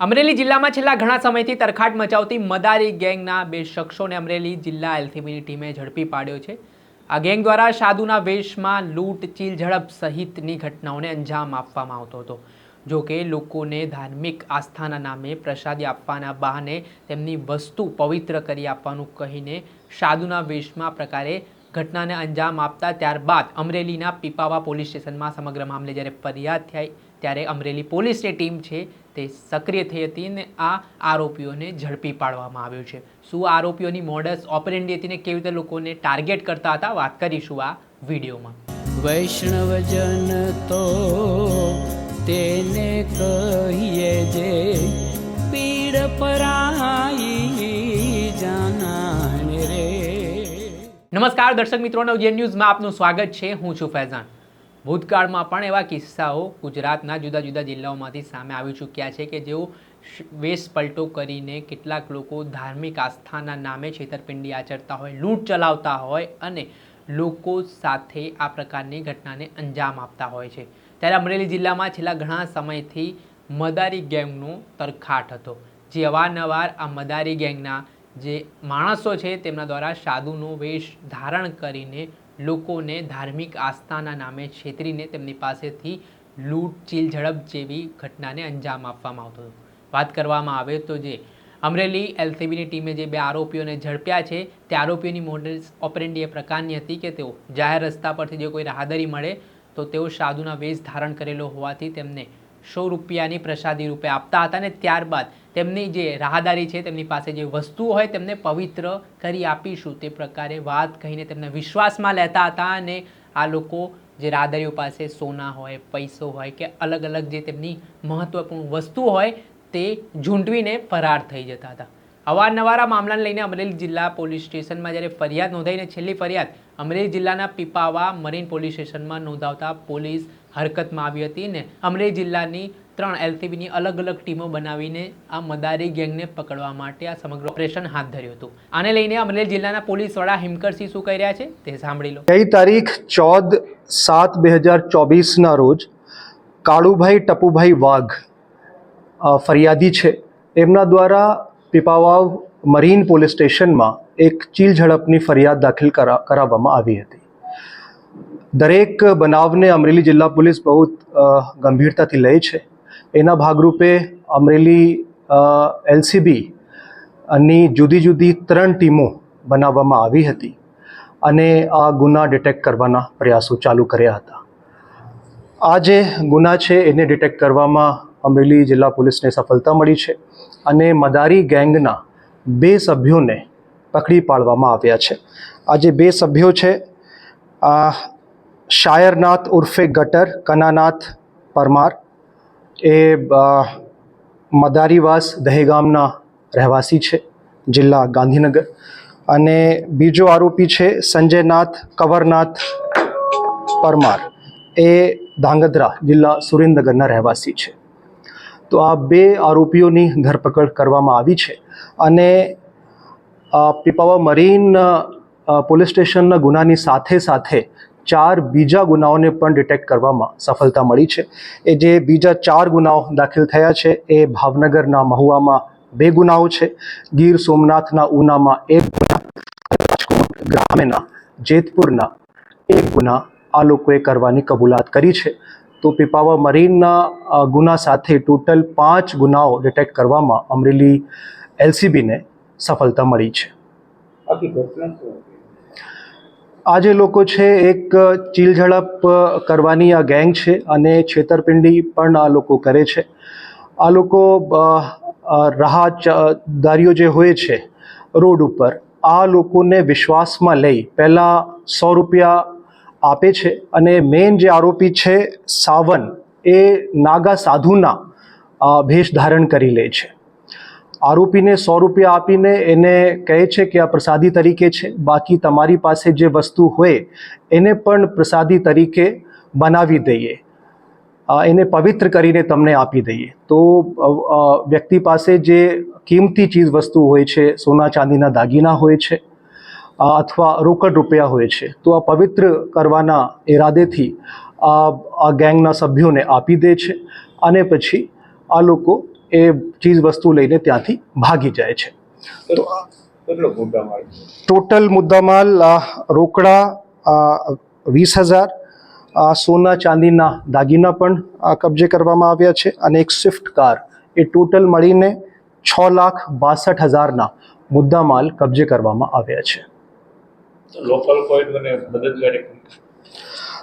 અમરેલી જિલ્લામાં છેલ્લા ઘણા સમયથી તરખાટ મચાવતી મદારી ગેંગના બે શખ્સોને અમરેલી જિલ્લા એલસીબીની ટીમે ઝડપી પાડ્યો છે. આ ગેંગ દ્વારા સાધુના વેશમાં લૂંટ ચીલ ઝડપ સહિતની ઘટનાઓને અંજામ આપવામાં આવતો હતો. જો કે લોકોને ધાર્મિક આસ્થાના નામે પ્રસાદી આપવાના બહાને તેમની વસ્તુ પવિત્ર કરી આપવાનું કહીને સાધુના વેશમાં પ્રકારે ઘટનાને અંજામ આપતા ત્યારબાદ અમરેલીના પીપાવા પોલીસ સ્ટેશનમાં સમગ્ર મામલે જ્યારે ફરિયાદ થઈ, ત્યારે અમરેલી પોલીસની ટીમ છે તે સક્રિય થઈ હતી અને આ આરોપીઓને ઝડપી પાડવામાં આવ્યો છે. શું આરોપીઓની મોડસ ઓપરેન્ડી હતી ને કેવી રીતે લોકોને ટાર્ગેટ કરતા હતા? વાત કરીશું આ વિડીયોમાં. વૈષ્ણવજન તો તેને કહીએ જે પીડ પરાઈ નમસ્કાર, દર્શક મિત્રો, નવજીવન ન્યૂઝમાં આપનું સ્વાગત છે. હું છું ફૈઝાન. ભૂતકાળમાં પણ એવા કિસ્સાઓ ગુજરાતના જુદા જુદા જિલ્લાઓમાંથી સામે આવી ચૂક્યા છે કે જેઓ વેશ પલટો કરીને કેટલાક લોકો ધાર્મિક આસ્થાના નામે છેતરપિંડી આચરતા હોય, લૂંટ ચલાવતા હોય અને લોકો સાથે આ પ્રકારની ઘટનાને અંજામ આપતા હોય છે. ત્યારે અમરેલી જિલ્લામાં છેલ્લા ઘણા સમયથી મદારી ગેંગનો તરખાટ હતો. જે અવારનવાર આ મદારી ગેંગના જે માણસો છે તેમના દ્વારા સાધુનો વેશ ધારણ કરીને લોકોને ધાર્મિક આસ્થાના નામે છેતરીને તેમની પાસેથી લૂંટ, ચીલ, ઝડપ જેવી ઘટનાને અંજામ આપવામાં આવતો હતો. વાત કરવામાં આવે તો જે અમરેલી એલસીબીની ટીમે જે બે આરોપીઓને ઝડપ્યા છે, તે આરોપીઓની મોડલ્સ ઓપરેન્ડી એ પ્રકારની હતી કે તેઓ જાહેર રસ્તા પરથી જો કોઈ રાહદરી મળે, તો તેઓ સાધુના વેશ ધારણ કરેલો હોવાથી તેમને સો રૂપિયાની પ્રસાદી રૂપે આપતા હતા અને ત્યારબાદ તેમની જે રાહદારી છે, તેમની પાસે જે વસ્તુઓ હોય તેમને પવિત્ર કરી આપીશું તે પ્રકારે વાત કહીને તેમને વિશ્વાસમાં લેતા હતા અને આ લોકો જે રાહદારીઓ પાસે સોના હોય, પૈસો હોય કે અલગ અલગ જે તેમની મહત્ત્વપૂર્ણ વસ્તુ હોય તે ઝૂંટવીને ફરાર થઈ જતા હતા. અવારનવાર આ મામલાને લઈને અમરેલી જિલ્લા પોલીસ સ્ટેશનમાં જ્યારે ફરિયાદ નોંધાઈને છેલ્લી ફરિયાદ અમરેલી જિલ્લાના પીપાવા મરીન પોલીસ સ્ટેશનમાં નોંધાવતા પોલીસ હરકતમાં આવી હતી ને અમરેલી જિલ્લાની ત્રણ એલસીબીની અલગ અલગ ટીમો બનાવીને આ મદારી ગેંગને પકડવા માટે આ સમગ્ર ઓપરેશન હાથ ધર્યું હતું. આને લઈને અમરેલી જિલ્લાના પોલીસ વડા હિમકરસિંહ શું કહી રહ્યા છે તે સાંભળી લો. ગઈ તારીખ ચૌદ સાત બે હજાર ચોવીસના રોજ કાળુભાઈ ટપુભાઈ વાઘ ફરિયાદી છે. એમના દ્વારા પીપાવાવ મરીન પોલીસ સ્ટેશનમાં એક ચીલ ઝડપની ફરિયાદ દાખલ કરા, કરાવવામાં આવી હતી. દરેક બનાવને અમરેલી જિલ્લા પોલીસ બહુ ગંભીરતાથી લે છે. એના ભાગરૂપે અમરેલી એલસીબી ની જુદી જુદી ત્રણ ટીમો બનાવવામાં આવી હતી અને આ ગુના ડિટેક્ટ કરવાના પ્રયાસો ચાલુ કર્યા હતા. આ જે ગુના છે એને ડિટેક્ટ કરવામાં અમરેલી જિલ્લા પોલીસને સફળતા મળી છે અને મદારી ગેંગના બે સભ્યોને પકડી પાડવામાં આવ્યા છે. આ જે બે સભ્યો છે, આ શાયરનાથ ઉર્ફે ગટર, કનાનાથ પરમાર. એ મદારીવાસ દહેગામના રહેવાસી છે, જિલ્લા ગાંધીનગર. અને બીજો આરોપી છે સંજયનાથ કવરનાથ પરમાર. એ ધાંગધ્રા જિલ્લા સુરેન્દ્રનગરના રહેવાસી છે. તો આ બે આરોપીઓની ધરપકડ કરવામાં આવી છે અને પીપાવા મરીન પોલીસ સ્ટેશનના ગુનાની સાથે સાથે ચાર બીજા ગુનાઓને પણ ડિટેક્ટ કરવામાં સફળતા મળી છે. એ જે બીજા ચાર ગુનાઓ દાખલ થયા છે, એ ભાવનગરના મહુવામાં બે ગુનાઓ છે. ગીર સોમનાથના ઉનામાં એક ગુના, રાજકોટ ગ્રામેના જેતપુરના એક ગુના આ લોકોએ કરવાની કબૂલાત કરી છે. તો પીપાવા મરીનના ગુના સાથે ટોટલ પાંચ ગુનાઓ ડિટેક્ટ કરવામાં અમરેલી એલસીબીને સફળતા મળી છે. આ જે લોકો છે એક ચીલઝડપ કરવાની આ ગેંગ છે અને છેતરપિંડી પણ આ લોકો કરે છે. આ લોકો રાહદારીઓ જે હોય છે રોડ ઉપર, આ લોકોને વિશ્વાસમાં લઈ પહેલાં સો રૂપિયા આપે છે અને મેઇન જે આરોપી છે સાવન એ નાગા સાધુના ભેષ ધારણ કરી લે છે. આરોપીને સો રૂપિયા આપીને એને કહે છે કે આ પ્રસાદી તરીકે છે. બાકી તમારી પાસે જે વસ્તુ હોય એને પણ પ્રસાદી તરીકે બનાવી દઈએ. એને પવિત્ર કરીને તમને આપી દઈએ. તો વ્યક્તિ પાસે જે કિંમતી ચીજ વસ્તુ હોય છે, સોના ચાંદીના દાગીના હોય છે અથવા રોકડ રૂપિયા હોય છે, તો આ પવિત્ર કરવાના ઈરાદેથી આ ગેંગના સભ્યોને આપી દે છે. અને પછી આ લોકો એ ચીજ વસ્તુ લઈને ત્યાંથી ભાગી જાય છે. તો ટોટલ મુદ્દામાલ રોકડા વીસ હજાર સોના ચાંદીના દાગીના પણ કબજે કરવામાં આવ્યા છે અને એક સ્વિફ્ટ કાર. એ ટોટલ મળીને છ લાખ બાસઠ હજારના મુદ્દામાલ કબજે કરવામાં આવ્યા છે. લોકલ કોઈ મને મદદગારી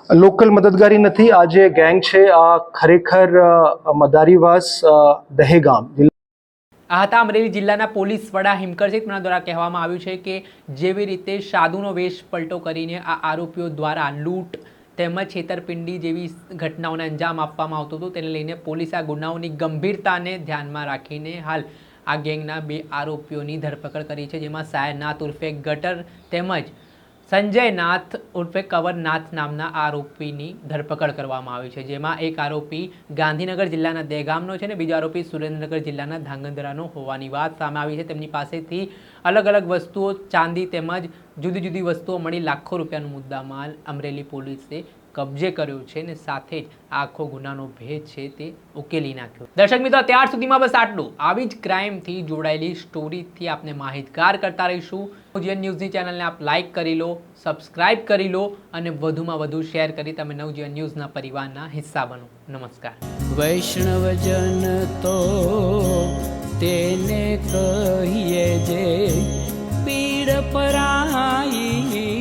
લોકલ મદદગારી નથી. આ જે ગેંગ છે. આ ખરેખર મદારીવાસ દહેગામ. આ હતા અમરેલી જિલ્લાના પોલીસ વડા હિમકરસિંહ તેમના દ્વારા કહેવામાં આવ્યું છે કે જેવી રીતે સાધુનો વેશ પલટો કરીને આ આરોપીઓ દ્વારા લૂંટ તેમજ છેતરપિંડી જેવી ઘટનાઓને અંજામ આપવામાં આવતો હતો, તેને લઈને પોલીસ આ ગુનાઓની ગંભીરતાને ધ્યાનમાં રાખીને હાલ આ ગેંગના બે આરોપીઓની ધરપકડ કરી છે, જેમાં સાયનાથ ઉર્ફે ગટર તેમજ સંજય નાથ ઉર્ફે કવરનાથ નામના આરોપીની ધરપકડ કરવામાં આવી છે, જેમાં એક આરોપી ગાંધીનગર જિલ્લાના દેગામનો છે અને બીજો આરોપી સુરેન્દ્રનગર જિલ્લાના ધાંગધ્રાનો હોવાની વાત સામે આવી છે. તેમની પાસેથી અલગ અલગ વસ્તુઓ, ચાંદી તેમજ જુદી જુદી વસ્તુઓ મળી લાખો રૂપિયાનો મુદ્દામાલ અમરેલી પોલીસે કબજે કર્યું છે ને સાથે જ આખો ગુનાનો ભેદ છે તે ઉકેલી નાખ્યો. દર્શક મિત્રો, ત્યાર સુધીમાં બસ આટલું. આવી જ ક્રાઇમથી જોડાયેલી સ્ટોરીથી આપને માહિતગાર કરતા રહીશું. જીવન ન્યૂઝની ચેનલને આપ લાઇક કરી લો સબસ્ક્રાઇબ કરી લો અને વધુમાં વધુ શેર કરી તમે નવજીવન ન્યૂઝના પરિવારના હિસ્સા બનો. નમસ્કાર. વૈષ્ણવજન તો તેને કહીએ જે પીડ પરાઈ